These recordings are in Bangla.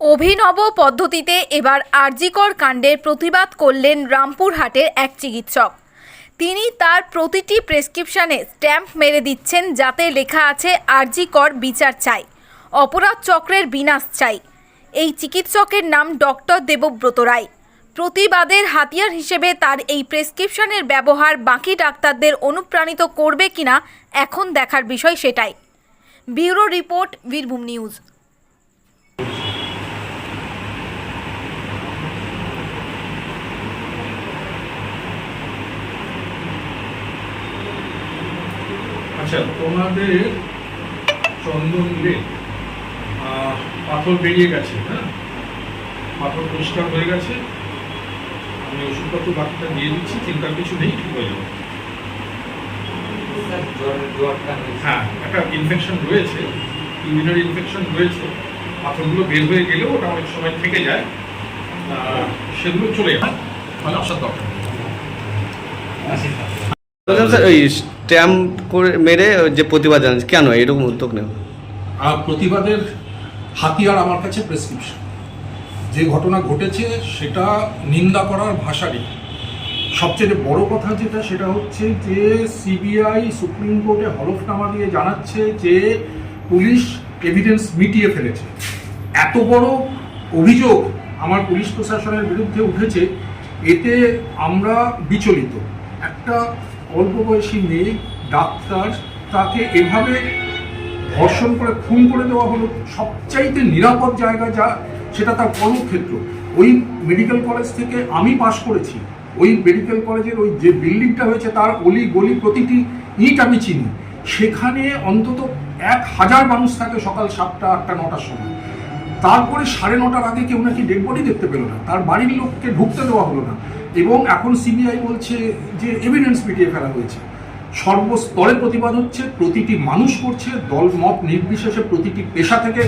অভিনব পদ্ধতিতে এবার আরজিকর কাণ্ডের প্রতিবাদ করলেন রামপুরহাটের এক চিকিৎসক। তিনি তার প্রতিটি প্রেসক্রিপশানে স্ট্যাম্প মেরে দিচ্ছেন যাতে লেখা আছে, আরজিকর বিচার চাই, অপরাধ চক্রের বিনাশ চাই। এই চিকিৎসকের নাম ডক্টর দেবব্রত রায়। প্রতিবাদের হাতিয়ার হিসেবে তার এই প্রেসক্রিপশনের ব্যবহার বাকি ডাক্তারদের অনুপ্রাণিত করবে কিনা এখন দেখার বিষয় সেটাই। Bureau report Birbhum news. আচ্ছা। তোমাদের চন্দন লেক আহ, পাথর বেরিয়ে গেছে হ্যাঁ? পাথর পরিষ্কার হয়ে গেছে। আমি ওষুধপত্র বাকিটা দিয়ে দিচ্ছি চিন্তার কিছু নেই ঠিক হয়ে যাবে। হ্যাঁ একটা ইনফেকশন রয়েছে ইউরিনারি ইনফেকশন রয়েছে। পাথরগুলো বের হয়ে গেলেও ওটা অনেক সময় থেকে যায়। সেগুলো চলে যায় তাহলে আসার দরকার ওই স্ট্যাম্প করে মেরে যে প্রতিবাদ জানাচ্ছে। কেন? এরকম উদ্যোগ নেব আর প্রতিবাদের হাতিয়ার আমার কাছে প্রেসক্রিপশন যে ঘটনা ঘটেছে, সেটা নিন্দা করার ভাষা নেই। সবচেয়ে বড় কথা যেটা, সেটা হচ্ছে যে সিবিআই সুপ্রিম কোর্টে হলফনামা দিয়ে জানাচ্ছে যে পুলিশ এভিডেন্স মিটিয়ে ফেলেছে। এত বড় অভিযোগ আমার পুলিশ প্রশাসনের বিরুদ্ধে উঠেছে, এতে আমরা বিচলিত। একটা অল্প বয়সী মেয়ে, ডাক্তার, তাকে এভাবে ধর্ষণ করে, খুন করে দেওয়া হলো, সবচাইতে নিরাপদ জায়গা যা, সেটা তার কর্মক্ষেত্র। ওই মেডিকেল কলেজ থেকে আমি পাশ করেছি। ওই মেডিকেল কলেজের ওই যে বিল্ডিংটা হয়েছে, তার অলি গলি প্রতিটি ইট আমি চিনি। সেখানে অন্তত এক হাজার মানুষ থাকে সকাল সাতটা, আটটা, নটার সময়। তারপরে সাড়ে নটার আগে কেউ নাকি ডেড বডি দেখতে পেল না। তার বাড়ির লোককে ঢুকতে দেওয়া হলো না। এবং এখন সিবিআই বলছে যে এভিডেন্স মিটিয়ে ফেলা হয়েছে। সর্বস্তরে প্রতিবাদ হচ্ছে, প্রতিটি মানুষ করছে দল মত নির্বিশেষে প্রতিটি পেশা থেকে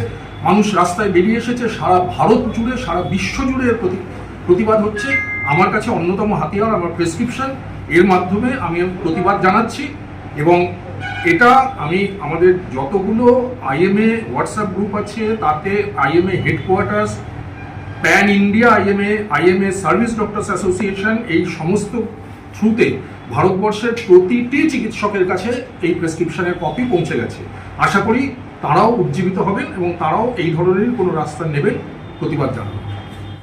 মানুষ রাস্তায় বেরিয়ে এসেছে, সারা ভারত জুড়ে, সারা বিশ্ব জুড়ে প্রতি প্রতিবাদ হচ্ছে। আমার কাছে অন্যতম হাতিয়ার, আমার প্রেসক্রিপশন এর মাধ্যমে আমি প্রতিবাদ জানাচ্ছি এবং এটা আমি আমাদের যতগুলো আইএমএ হোয়াটসঅ্যাপ গ্রুপ আছে, তাতে IMA headquarters pan India IMA IMA service doctors association এই সমস্ত থ্রুতে ভারতবর্ষের প্রতিটি চিকিৎসকের কাছে এই প্রেসক্রিপশনের কপি পৌঁছে গেছে। আশা করি তারাও উজ্জীবিত হবেন এবং তারাও এই ধরনের কোনো রাস্তা নেবেন প্রতিবাদ জানাবেন